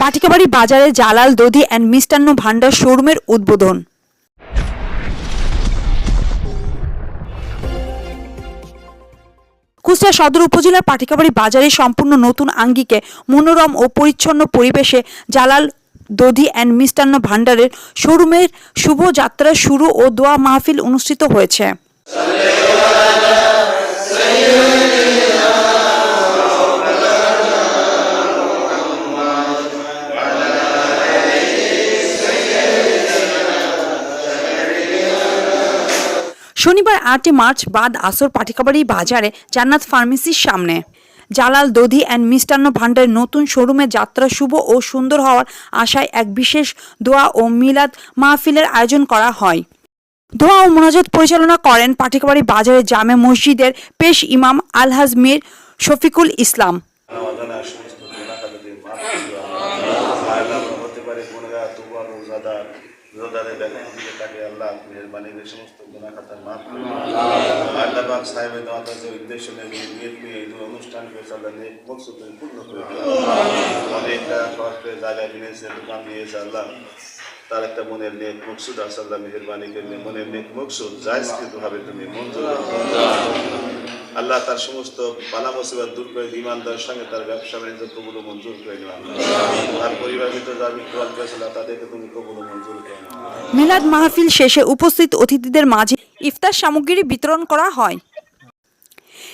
পাটিকাবাড়ি বাজারে জালাল দধি অ্যান্ড মিষ্টান্ন ভাণ্ডার শোরুমের উদ্বোধন। কুষ্টিয়া সদর উপজেলার পাটিকাবাড়ি বাজারে সম্পূর্ণ নতুন আঙ্গিকে মনোরম ও পরিচ্ছন্ন পরিবেশে জালাল দধি অ্যান্ড মিষ্টান্ন ভাণ্ডারের শোরুমের শুভ যাত্রা শুরু ও দোয়া মাহফিল অনুষ্ঠিত হয়েছে। শনিবার আটই মার্চ বাদ আসর পাটিকাবাড়ি বাজারে জান্নাত ফার্মেসির সামনে। জালাল দধি অ্যান্ড মিষ্টান্ন ভাণ্ডারের নতুন শোরুমে যাত্রা শুভ ও সুন্দর হওয়ার আশায় এক বিশেষ দোয়া ও মিলাদ মাহফিলের আয়োজন করা হয়। দোয়া ও মোনাজাত পরিচালনা করেন পাটিকাবাড়ি বাজারের জামে মসজিদের পেশ ইমাম আলহাজ মীর শফিকুল ইসলাম অজানা সমস্ত গুণাখাতাদের মাফ করে দিও আল্লাহ। আল্লাহ আমরা হতে পারে গুণগা তুবা রোজাদার রোজাদারের ব্যাখ্যা দিকে তাকে আল্লাহ মেহরবানির সমস্ত মাফ দিও। আল্লাহ। পাক সাহেবের দাওয়াতের যে উদ্দেশ্য নিয়ে নিয়ে নিয়ে এই অনুষ্ঠান করেছে আল্লাহ মকসুদ পূর্ণ করে অনেকটা কষ্টের জায়গায় কিনেছে দোকান দিয়েছে আল্লাহ। তার একটা মনের নেক মকসুদ আছে আল্লাহ মেহরবানি করে মনের নেক মকসুদ জায়জকৃত ভাবে তুমি মঞ্জুর আল্লাহ তার সমস্ত বালা মুসিবত দূর করে ইমানদার সঙ্গে তার ব্যবসা বাণিজ্য কবুল মঞ্জুর করে নিলাম মিলাদ মাহফিল শেষে উপস্থিত অতিথিদের মাঝে ইফতার সামগ্রী বিতরণ করা হয়।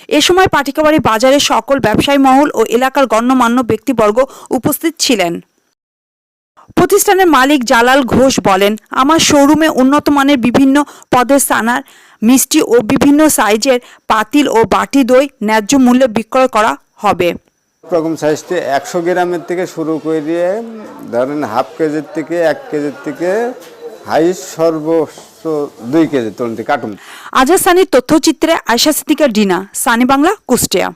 এ সময় পাটিকাবাড়ি বাজারে সকল ব্যবসায়ী মহল ও এলাকার গণ্যমান্য ব্যক্তিবর্গ উপস্থিত ছিলেন। প্রতিষ্ঠানের মালিক জালাল ঘোষ বলেন, আমার শোরুমে উন্নত মানের বিভিন্ন পদের স্থানার মিষ্টি ও বিভিন্ন সাইজের পাতিল ও বাটি দই ন্যায্য মূল্যে বিক্রয় করা হবে। রকম সাইজটি একশো গ্রামের থেকে শুরু করে দিয়ে ধরেন হাফ কেজির থেকে এক কেজির থেকে হাইস্ট সর্বোচ্চ দুই কেজি তরুণটি কার্টুন আজাদ সানির তথ্যচিত্রে আয়সা সিদ্দিকা ডিনা, সানি বাংলা, কুষ্টিয়া।